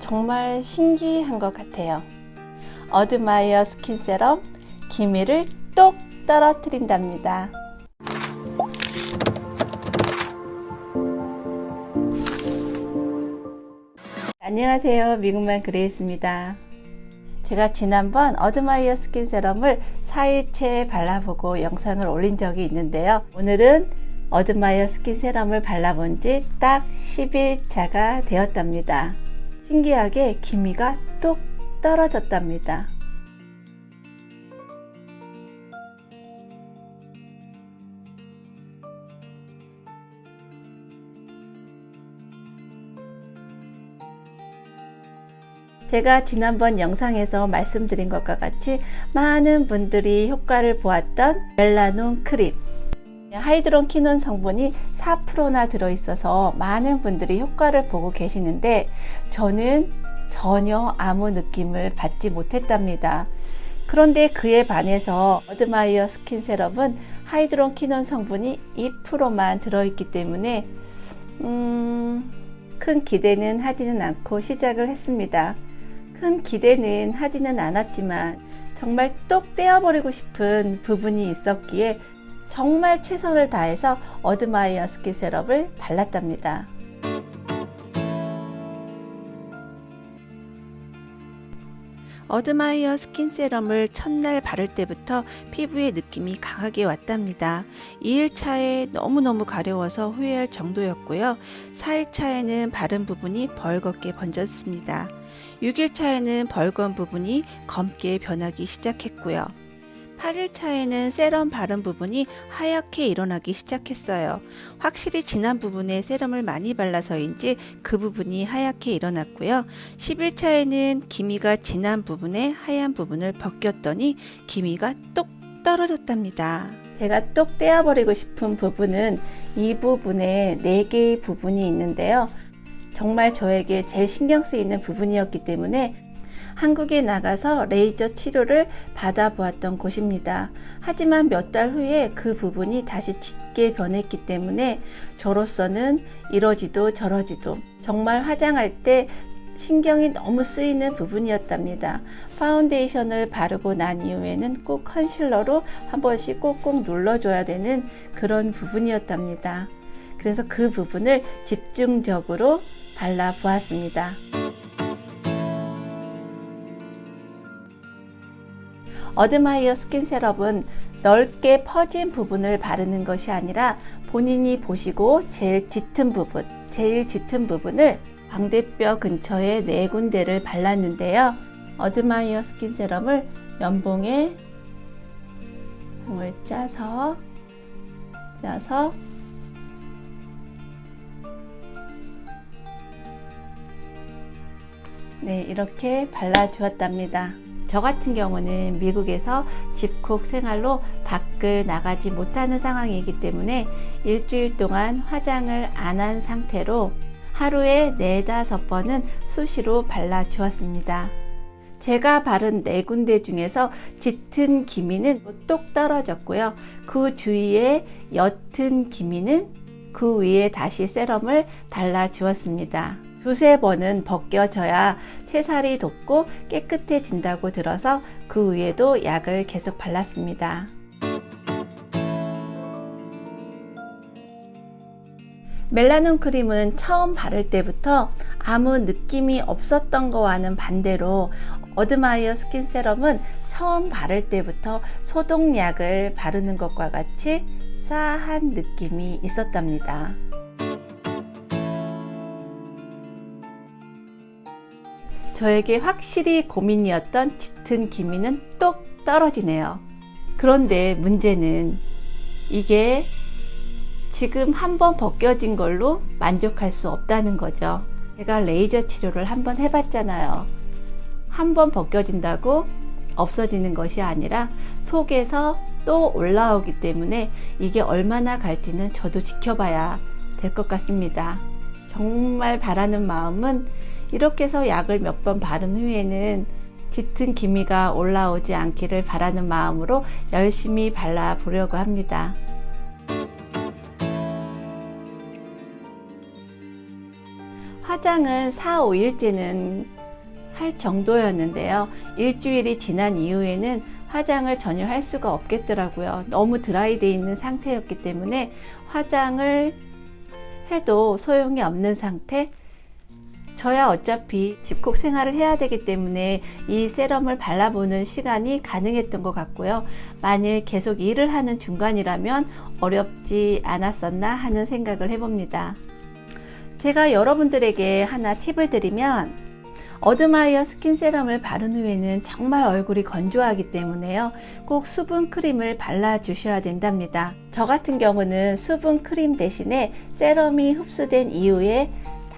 정말 신기한 것 같아요. 어드마이어 스킨 세럼 기미를 똑 떨어뜨린답니다. 안녕하세요. 미국만 그레이스입니다. 제가 지난번 어드마이어 스킨 세럼을 4일째 발라보고 영상을 올린 적이 있는데요. 오늘은 어드마이어 스킨 세럼을 발라본 지 딱 10일 차가 되었답니다. 신기하게 기미가 뚝 떨어졌답니다. 제가 지난번 영상에서 말씀드린 것과 같이 많은 분들이 효과를 보았던 멜라논 크림 하이드론 키논 성분이 4%나 들어있어서 많은 분들이 효과를 보고 계시는데 저는 전혀 아무 느낌을 받지 못했답니다. 그런데 그에 반해서 어드마이어 스킨 세럼은 하이드론 키논 성분이 2%만 들어있기 때문에 음, 큰 기대는 하지는 않고 시작을 했습니다. 큰 기대는 하지는 않았지만 정말 똑 떼어버리고 싶은 부분이 있었기에 정말 최선을 다해서 어드마이어 스킨 세럼을 발랐답니다. 어드마이어 스킨 세럼을 첫날 바를 때부터 피부에 느낌이 강하게 왔답니다. 2일차에 너무너무 가려워서 후회할 정도였고요. 4일차에는 바른 부분이 벌겋게 번졌습니다. 6일차에는 벌건 부분이 검게 변하기 시작했고요. 8일차에는 세럼 바른 부분이 하얗게 일어나기 시작했어요. 확실히 진한 부분에 세럼을 많이 발라서인지 그 부분이 하얗게 일어났고요. 10일차에는 기미가 진한 부분에 하얀 부분을 벗겼더니 기미가 똑 떨어졌답니다. 제가 똑 떼어버리고 싶은 부분은 이 부분에 4개의 부분이 있는데요. 정말 저에게 제일 신경 쓰이는 부분이었기 때문에 한국에 나가서 레이저 치료를 받아보았던 곳입니다. 하지만 몇 달 후에 그 부분이 다시 짙게 변했기 때문에 저로서는 이러지도 저러지도 정말 화장할 때 신경이 너무 쓰이는 부분이었답니다. 파운데이션을 바르고 난 이후에는 꼭 컨실러로 한 번씩 꼭꼭 눌러줘야 되는 그런 부분이었답니다. 그래서 그 부분을 집중적으로 발라 보았습니다. 어드마이어 스킨 세럼은 넓게 퍼진 부분을 바르는 것이 아니라 본인이 보시고 제일 짙은 부분, 제일 짙은 부분을 광대뼈 근처에 네 군데를 발랐는데요. 어드마이어 스킨 세럼을 면봉에 봉을 짜서 짜서 네, 이렇게 발라주었답니다. 저 같은 경우는 미국에서 집콕 생활로 밖을 나가지 못하는 상황이기 때문에 일주일 동안 화장을 안 한 상태로 하루에 네다섯 번은 수시로 발라주었습니다. 제가 바른 네 군데 중에서 짙은 기미는 똑 떨어졌고요. 그 주위에 옅은 기미는 그 위에 다시 세럼을 발라주었습니다. 두세 번은 벗겨져야 새살이 돋고 깨끗해진다고 들어서 그 위에도 약을 계속 발랐습니다. 멜라논 크림은 처음 바를 때부터 아무 느낌이 없었던 거와는 반대로 어드마이어 스킨 세럼은 처음 바를 때부터 소독약을 바르는 것과 같이 싸한 느낌이 있었답니다. 저에게 확실히 고민이었던 짙은 기미는 똑 떨어지네요. 그런데 문제는 이게 지금 한번 벗겨진 걸로 만족할 수 없다는 거죠. 제가 레이저 치료를 한번 해봤잖아요. 한번 벗겨진다고 없어지는 것이 아니라 속에서 또 올라오기 때문에 이게 얼마나 갈지는 저도 지켜봐야 될 것 같습니다. 정말 바라는 마음은 이렇게 해서 약을 몇 번 바른 후에는 짙은 기미가 올라오지 않기를 바라는 마음으로 열심히 발라 보려고 합니다. 화장은 4, 5일째는 할 정도였는데요. 일주일이 지난 이후에는 화장을 전혀 할 수가 없겠더라고요. 너무 드라이돼 있는 상태였기 때문에 화장을 해도 소용이 없는 상태. 저야 어차피 집콕 생활을 해야 되기 때문에 이 세럼을 발라보는 시간이 가능했던 것 같고요. 만일 계속 일을 하는 중간이라면 어렵지 않았었나 하는 생각을 해봅니다. 제가 여러분들에게 하나 팁을 드리면 어드마이어 스킨 세럼을 바른 후에는 정말 얼굴이 건조하기 때문에요. 꼭 수분 크림을 발라 주셔야 된답니다. 저 같은 경우는 수분 크림 대신에 세럼이 흡수된 이후에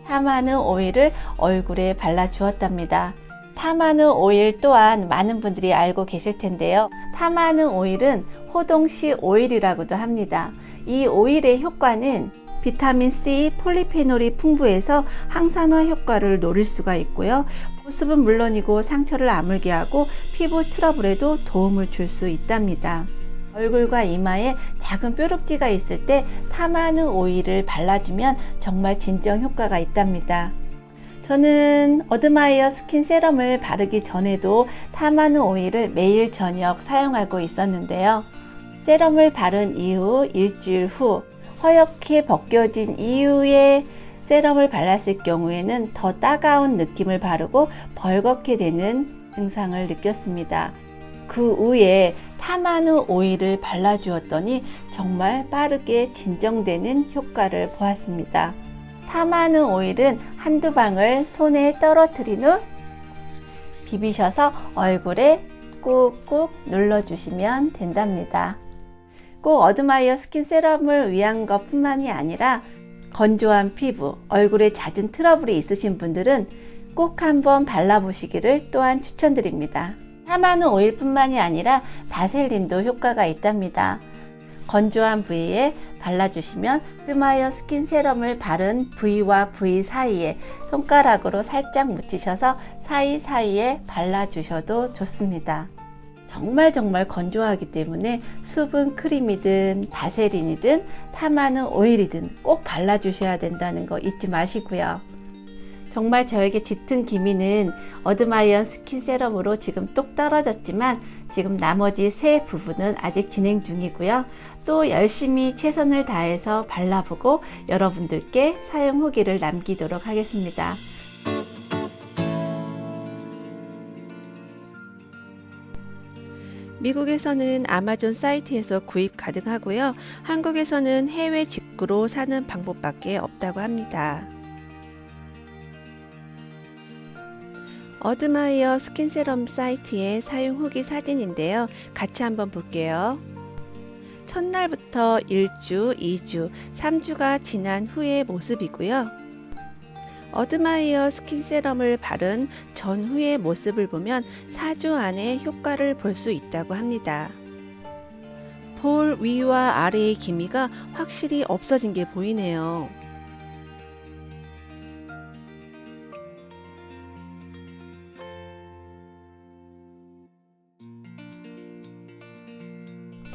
타마는 오일을 얼굴에 발라 주었답니다. 타마는 오일 또한 많은 분들이 알고 계실 텐데요. 타마는 오일은 호동씨 오일이라고도 합니다. 이 오일의 효과는 비타민 C, 폴리페놀이 풍부해서 항산화 효과를 노릴 수가 있고요. 보습은 물론이고 상처를 아물게 하고 피부 트러블에도 도움을 줄 수 있답니다. 얼굴과 이마에 작은 뾰룩티가 있을 때 타마누 오일을 발라주면 정말 진정 효과가 있답니다. 저는 어드마이어 스킨 세럼을 바르기 전에도 타마누 오일을 매일 저녁 사용하고 있었는데요. 세럼을 바른 이후 일주일 후 허옇게 벗겨진 이후에 세럼을 발랐을 경우에는 더 따가운 느낌을 바르고 벌겋게 되는 증상을 느꼈습니다. 그 후에 타마누 오일을 발라주었더니 정말 빠르게 진정되는 효과를 보았습니다. 타마누 오일은 한두 방울 손에 떨어뜨린 후 비비셔서 얼굴에 꾹꾹 눌러주시면 된답니다. 꼭 어드마이어 스킨 세럼을 위한 것 뿐만이 아니라 건조한 피부, 얼굴에 잦은 트러블이 있으신 분들은 꼭 한번 발라보시기를 또한 추천드립니다. 타마누 오일뿐만이 아니라 바셀린도 효과가 있답니다. 건조한 부위에 발라주시면 드마이어 스킨 세럼을 바른 부위와 부위 사이에 손가락으로 살짝 묻히셔서 사이사이에 발라주셔도 좋습니다. 정말 정말 건조하기 때문에 수분 크림이든 바세린이든 타마누 오일이든 꼭 발라주셔야 된다는 거 잊지 마시고요. 정말 저에게 짙은 기미는 어드마이언 스킨 세럼으로 지금 똑 떨어졌지만 지금 나머지 세 부분은 아직 진행 중이고요. 또 열심히 최선을 다해서 발라보고 여러분들께 사용 후기를 남기도록 하겠습니다. 미국에서는 아마존 사이트에서 구입 가능하고요. 한국에서는 해외 직구로 사는 방법밖에 없다고 합니다. 어드마이어 스킨 세럼 사이트의 사용 후기 사진인데요. 같이 한번 볼게요. 첫날부터 1주, 2주, 3주가 지난 후의 모습이고요. 어드마이어 스킨 세럼을 바른 전후의 모습을 보면 4주 안에 효과를 볼 수 있다고 합니다. 볼 위와 아래의 기미가 확실히 없어진 게 보이네요.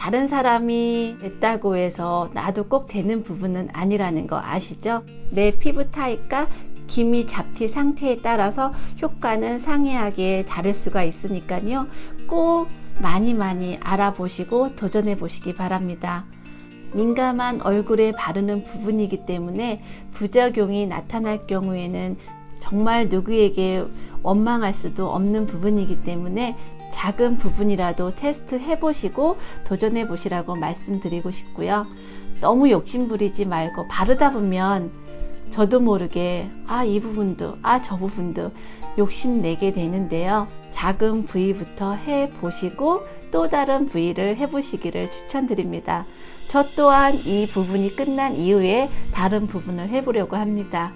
다른 사람이 됐다고 해서 나도 꼭 되는 부분은 아니라는 거 아시죠? 내 피부 타입과 기미 잡티 상태에 따라서 효과는 상이하게 다를 수가 있으니까요. 꼭 많이 많이 알아보시고 도전해 보시기 바랍니다. 민감한 얼굴에 바르는 부분이기 때문에 부작용이 나타날 경우에는 정말 누구에게 원망할 수도 없는 부분이기 때문에 작은 부분이라도 테스트 해보시고 도전해 보시라고 말씀드리고 싶고요. 너무 욕심부리지 말고 바르다 보면 저도 모르게 아, 이 부분도, 아, 저 부분도 욕심내게 되는데요. 작은 부위부터 해 보시고 또 다른 부위를 해 보시기를 추천드립니다. 저 또한 이 부분이 끝난 이후에 다른 부분을 해 보려고 합니다.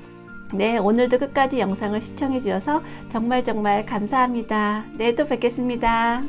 네, 오늘도 끝까지 영상을 시청해 주셔서 정말 정말 감사합니다. 네, 또 뵙겠습니다.